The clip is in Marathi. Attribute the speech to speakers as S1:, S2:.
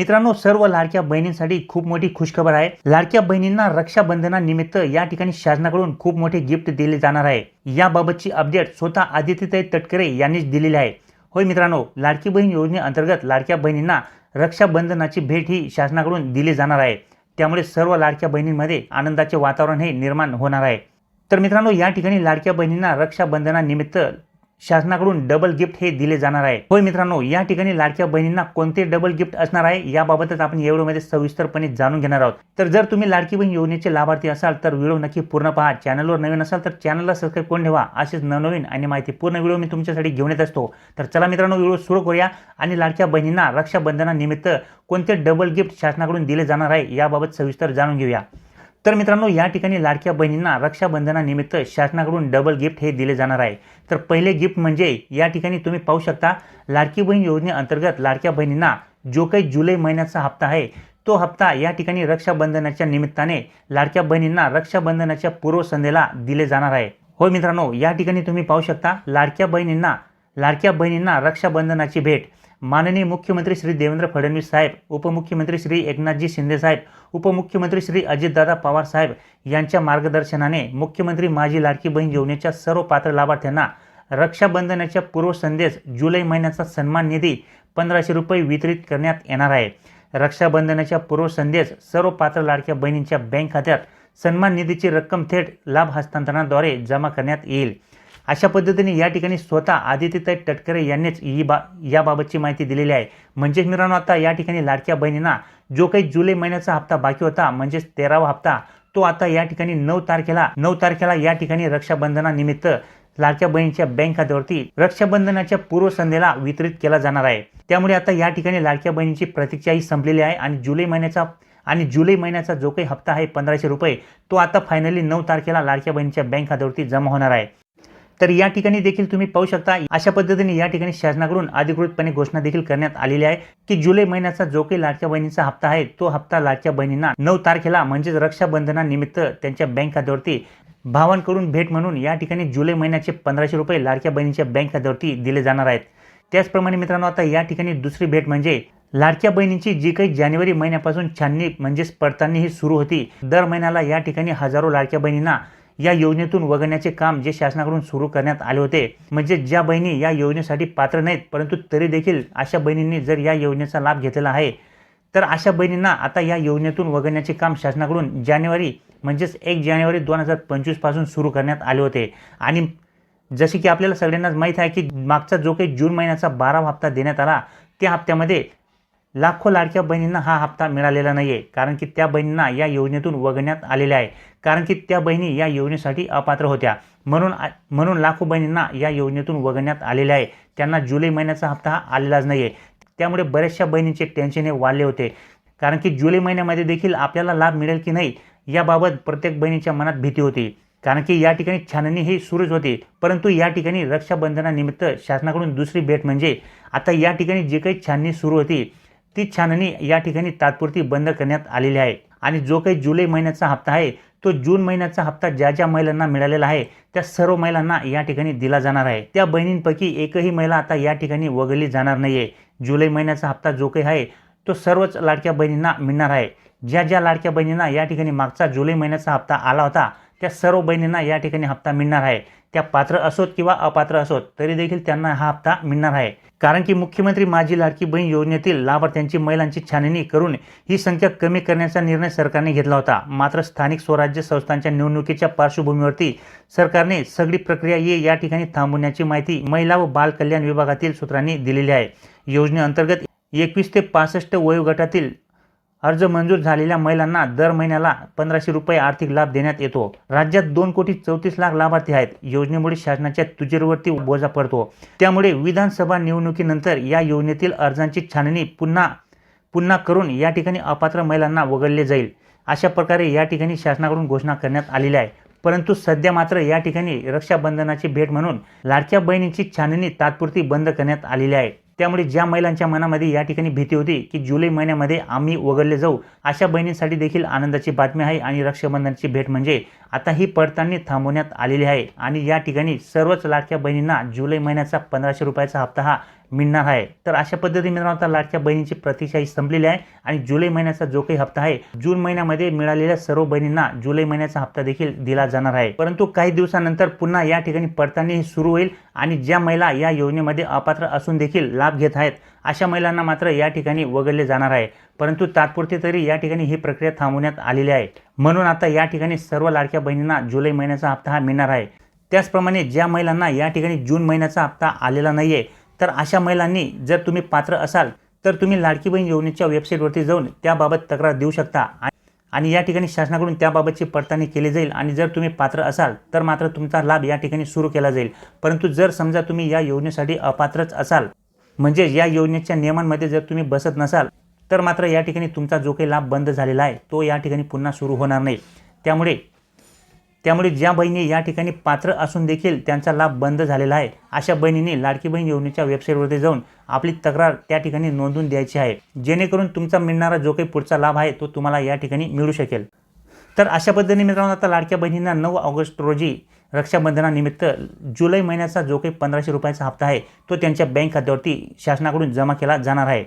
S1: मित्रांनो सर्व लाडक्या बहिणींसाठी खूप मोठी खुशखबर आहे. लाडक्या बहिणींना रक्षाबंधनानिमित्त या ठिकाणी शासनाकडून खूप मोठे गिफ्ट दिले जाणार आहे. याबाबतची अपडेट स्वतः आदित्यताई तटकरे यांनीच दिलेली आहे. होय मित्रांनो लाडकी बहीण योजनेअंतर्गत लाडक्या बहिणींना रक्षाबंधनाची भेट ही शासनाकडून दिली जाणार आहे. त्यामुळे सर्व लाडक्या बहिणींमध्ये आनंदाचे वातावरण हे निर्माण होणार आहे. तर मित्रांनो या ठिकाणी लाडक्या बहिणींना रक्षाबंधनानिमित्त शासनाकडून डबल गिफ्ट हे दिले जाणार आहे. होय मित्रांनो या ठिकाणी लाडक्या बहिणींना कोणते डबल गिफ्ट असणार आहे याबाबतच आपण या व्हिडिओमध्ये सविस्तरपणे जाणून घेणार आहोत. तर जर तुम्ही लाडकी बहीण योजनेचे लाभार्थी असाल तर व्हिडिओ नक्की पूर्ण पहा. चॅनलवर नवीन असाल तर चॅनलला सबस्क्राईब करून ठेवा. असेच नवनवीन आणि माहिती पूर्ण व्हिडिओ मी तुमच्यासाठी घेऊन येत असतो. तर चला मित्रांनो व्हिडिओ सुरू करूया आणि लाडक्या बहिणींना रक्षाबंधनानिमित्त कोणते डबल गिफ्ट शासनाकडून दिले जाणार आहे याबाबत सविस्तर जाणून घेऊया. तर मित्रांनो या ठिकाणी लाडक्या बहिणींना रक्षाबंधनानिमित्त शासनाकडून डबल गिफ्ट हे दिले जाणार आहे. तर पहिले गिफ्ट म्हणजे या ठिकाणी तुम्ही पाहू शकता लाडकी बहीण योजनेअंतर्गत लाडक्या बहिणींना जो काही जुलै महिन्याचा हप्ता आहे तो हप्ता या ठिकाणी रक्षाबंधनाच्या निमित्ताने लाडक्या बहिणींना रक्षाबंधनाच्या पूर्वसंध्येला दिले जाणार आहे. होय मित्रांनो या ठिकाणी तुम्ही पाहू शकता लाडक्या बहिणींना लाडक्या बहिणींना रक्षाबंधनाची भेट. माननीय मुख्यमंत्री श्री देवेंद्र फडणवीस साहेब उपमुख्यमंत्री श्री एकनाथजी शिंदे साहेब उपमुख्यमंत्री श्री अजितदादा पवार साहेब यांच्या मार्गदर्शनाने मुख्यमंत्री माझी लाडकी बहीण योजनेच्या सर्व पात्र लाभार्थ्यांना रक्षाबंधनाच्या पूर्वसंदेश जुलै महिन्याचा सन्मान निधी पंधराशे रुपये वितरित करण्यात येणार आहे. रक्षाबंधनाच्या पूर्वसंदेश सर्व पात्र लाडक्या बहिणींच्या बँक खात्यात सन्मान निधीची रक्कम थेट लाभ हस्तांतरणाद्वारे जमा करण्यात येईल. अशा पद्धतीने या ठिकाणी स्वतः आदित्यताई तटकरे यांनीच ही बा याबाबतची माहिती दिलेली आहे. म्हणजेच मित्रांनो आता या ठिकाणी लाडक्या बहिणींना जो काही जुलै महिन्याचा हप्ता बाकी होता म्हणजेच तेरावा हप्ता तो आता या ठिकाणी नऊ तारखेला नऊ तारखेला या ठिकाणी रक्षाबंधनानिमित्त लाडक्या बहिणीच्या बँक खात्यावरती रक्षाबंधनाच्या पूर्वसंध्येला वितरित केला जाणार आहे. त्यामुळे आता या ठिकाणी लाडक्या बहिणीची प्रतीक्षाही संपलेली आहे आणि जुलै महिन्याचा आणि जुलै महिन्याचा जो काही हप्ता आहे पंधराशे रुपये तो आता फायनली नऊ तारखेला लाडक्या बहिणीच्या बँक खात्यावरती जमा होणार आहे. तर या ठिकाणी देखील तुम्ही पाहू शकता अशा पद्धतीने या ठिकाणी शासनाकडून अधिकृतपणे घोषणा देखील करण्यात आलेली आहे की जुलै महिन्याचा जो काही लाडक्या बहिणीचा हप्ता आहे तो हप्ता लाडक्या बहिणींना नऊ तारखेला म्हणजेच रक्षाबंधनानिमित्त त्यांच्या बँक खात्यावरती भावांकडून भेट म्हणून या ठिकाणी जुलै महिन्याचे पंधराशे रुपये लाडक्या बहिणीच्या बँक खात्यावरती दिले जाणार आहेत. त्याचप्रमाणे मित्रांनो आता या ठिकाणी दुसरी भेट म्हणजे लाडक्या बहिणीची जी काही जानेवारी महिन्यापासून छाननी म्हणजेच पडताळणी ही सुरू होती. दर महिन्याला या ठिकाणी हजारो लाडक्या बहिणींना या योजनेतून वगळण्याचे काम जे शासनाकडून सुरू करण्यात आले होते म्हणजे ज्या बहिणी या योजनेसाठी पात्र नाहीत परंतु तरी देखील अशा बहिणींनी जर या योजनेचा लाभ घेतलेला आहे तर अशा बहिणींना आता या योजनेतून वगळण्याचे काम शासनाकडून जानेवारी म्हणजेच एक जानेवारी दोन हजार पंचवीसपासून सुरू करण्यात आले होते. आणि जसे की आपल्याला सगळ्यांनाच माहीत आहे की मागचा जो काही जून महिन्याचा बारावा हप्ता देण्यात आला त्या हप्त्यामध्ये लाखो लाडक्या बहिणींना हा हप्ता मिळालेला नाही आहे कारण की त्या बहिणींना या योजनेतून वगळण्यात आलेले आहे. कारण की त्या बहिणी या योजनेसाठी अपात्र होत्या. म्हणून म्हणून लाखो बहिणींना या योजनेतून वगळण्यात आलेले आहे. त्यांना जुलै महिन्याचा हप्ता हा आलेलाच नाही आहे त्यामुळे बऱ्याचशा बहिणींचे टेन्शन हे वाढले होते. कारण की जुलै महिन्यामध्ये देखील आपल्याला लाभ मिळेल की नाही याबाबत प्रत्येक बहिणीच्या मनात भीती होती. कारण की या ठिकाणी छाननी ही सुरूच होती. परंतु या ठिकाणी रक्षाबंधनानिमित्त शासनाकडून दुसरी भेट म्हणजे आता या ठिकाणी जी काही छाननी सुरू होती ती छाननी या ठिकाणी तात्पुरती बंद करण्यात आलेली आहे. आणि जो काही जुलै महिन्याचा हप्ता आहे तो जून महिन्याचा हप्ता ज्या ज्या महिलांना मिळालेला आहे त्या सर्व महिलांना या ठिकाणी दिला जाणार आहे. त्या बहिणींपैकी एकही महिला आता या ठिकाणी वगळली जाणार नाहीये. जुलै महिन्याचा हप्ता जो काही आहे तो सर्वच लाडक्या बहिणींना मिळणार आहे. ज्या ज्या लाडक्या बहिणींना या ठिकाणी मागचा जुलै महिन्याचा हप्ता आला होता त्या सर्व बहिणींना या ठिकाणी हप्ता मिळणार आहे. त्या पात्र असोत किंवा अपात्र असोत तरी देखील त्यांना हा हप्ता मिळणार आहे. कारण की मुख्यमंत्री माझी लाडकी बहीण योजनेतील लाभार्थ्यांची महिलांची छाननी करून ही संख्या कमी करण्याचा निर्णय सरकारने घेतला होता. मात्र स्थानिक स्वराज्य संस्थांच्या निवडणुकीच्या पार्श्वभूमीवरती सरकारने सगळी प्रक्रिया ये या ठिकाणी थांबवण्याची माहिती महिला व बाल कल्याण विभागातील सूत्रांनी दिलेली आहे. योजनेअंतर्गत एकवीस ते पासष्ट वयोगटातील अर्ज मंजूर झालेल्या महिलांना दर महिन्याला पंधराशे रुपये आर्थिक लाभ देण्यात येतो. राज्यात दोन कोटी चौतीस लाख लाभार्थी आहेत. योजनेमुळे शासनाच्या तुजेरवरती बोजा पडतो. त्यामुळे विधानसभा निवडणुकीनंतर या योजनेतील अर्जांची छाननी पुन्हा पुन्हा करून या ठिकाणी अपात्र महिलांना वगळले जाईल. अशा प्रकारे या ठिकाणी शासनाकडून घोषणा करण्यात आलेली आहे परंतु सध्या मात्र या ठिकाणी रक्षाबंधनाची भेट म्हणून लाडक्या बहिणींची छाननी तात्पुरती बंद करण्यात आलेली आहे. त्यामुळे ज्या महिलांच्या मनामध्ये या ठिकाणी भीती होती की जुलै महिन्यामध्ये आम्ही वगळले जाऊ अशा बहिणींसाठी देखील आनंदाची बातमी आहे आणि रक्षाबंधनाची भेट म्हणजे आता ही पडताळणी थांबवण्यात आलेली आहे आणि या ठिकाणी सर्वच लाडक्या बहिणींना जुलै महिन्याचा पंधराशे रुपयाचा हप्ता हा मिळणार आहे. तर अशा पद्धतीने मित्रांनो आता लाडक्या बहिणीची प्रतीक्षाही संपलेली आहे आणि जुलै महिन्याचा जो काही हप्ता आहे जून महिन्यामध्ये मिळालेल्या सर्व बहिणींना जुलै महिन्याचा हप्ता देखील दिला जाणार आहे. परंतु काही दिवसानंतर पुन्हा या ठिकाणी पडताळणी सुरू होईल आणि ज्या महिला या योजनेमध्ये अपात्र असून देखील लाभ घेत आहेत अशा महिलांना मात्र या ठिकाणी वगळले जाणार आहे. परंतु तात्पुरते तरी या ठिकाणी ही प्रक्रिया थांबवण्यात आलेली आहे. म्हणून आता या ठिकाणी सर्व लाडक्या बहिणींना जुलै महिन्याचा हप्ता हा मिळणार आहे. त्याचप्रमाणे ज्या महिलांना या ठिकाणी जून महिन्याचा हप्ता आलेला नाही आहे तर अशा महिलांनी जर तुम्ही पात्र असाल तर तुम्ही लाडकी बहीण योजनेच्या वेबसाईटवरती जाऊन त्याबाबत तक्रार देऊ शकता. आणि या ठिकाणी शासनाकडून त्याबाबतची पडताळणी केली जाईल. आणि जर तुम्ही पात्र असाल तर मात्र तुमचा लाभ या ठिकाणी सुरू केला जाईल. परंतु जर समजा तुम्ही या योजनेसाठी अपात्रच असाल म्हणजे या योजनेच्या नियमांमध्ये जर तुम्ही बसत नसाल तर मात्र या ठिकाणी तुमचा जो काही लाभ बंद झालेला आहे तो या ठिकाणी पुन्हा सुरू होणार नाही. त्यामुळे त्यामुळे ज्या बहिणी या ठिकाणी पात्र असून देखील त्यांचा लाभ बंद झालेला आहे अशा बहिणींनी लाडकी बहीण योजनेच्या वेबसाईटवरती जाऊन आपली तक्रार त्या ठिकाणी नोंदवून द्यायची आहे. जेणेकरून तुमचा मिळणारा जो काही पुढचा लाभ आहे तो तुम्हाला या ठिकाणी मिळू शकेल. तर अशा पद्धतीने मित्रांनो आता लाडक्या बहिणींना नऊ ऑगस्ट रोजी रक्षाबंधनानिमित्त जुलै महिन्याचा जो काही पंधराशे रुपयाचा हप्ता आहे तो त्यांच्या बँक खात्यावरती शासनाकडून जमा केला जाणार आहे.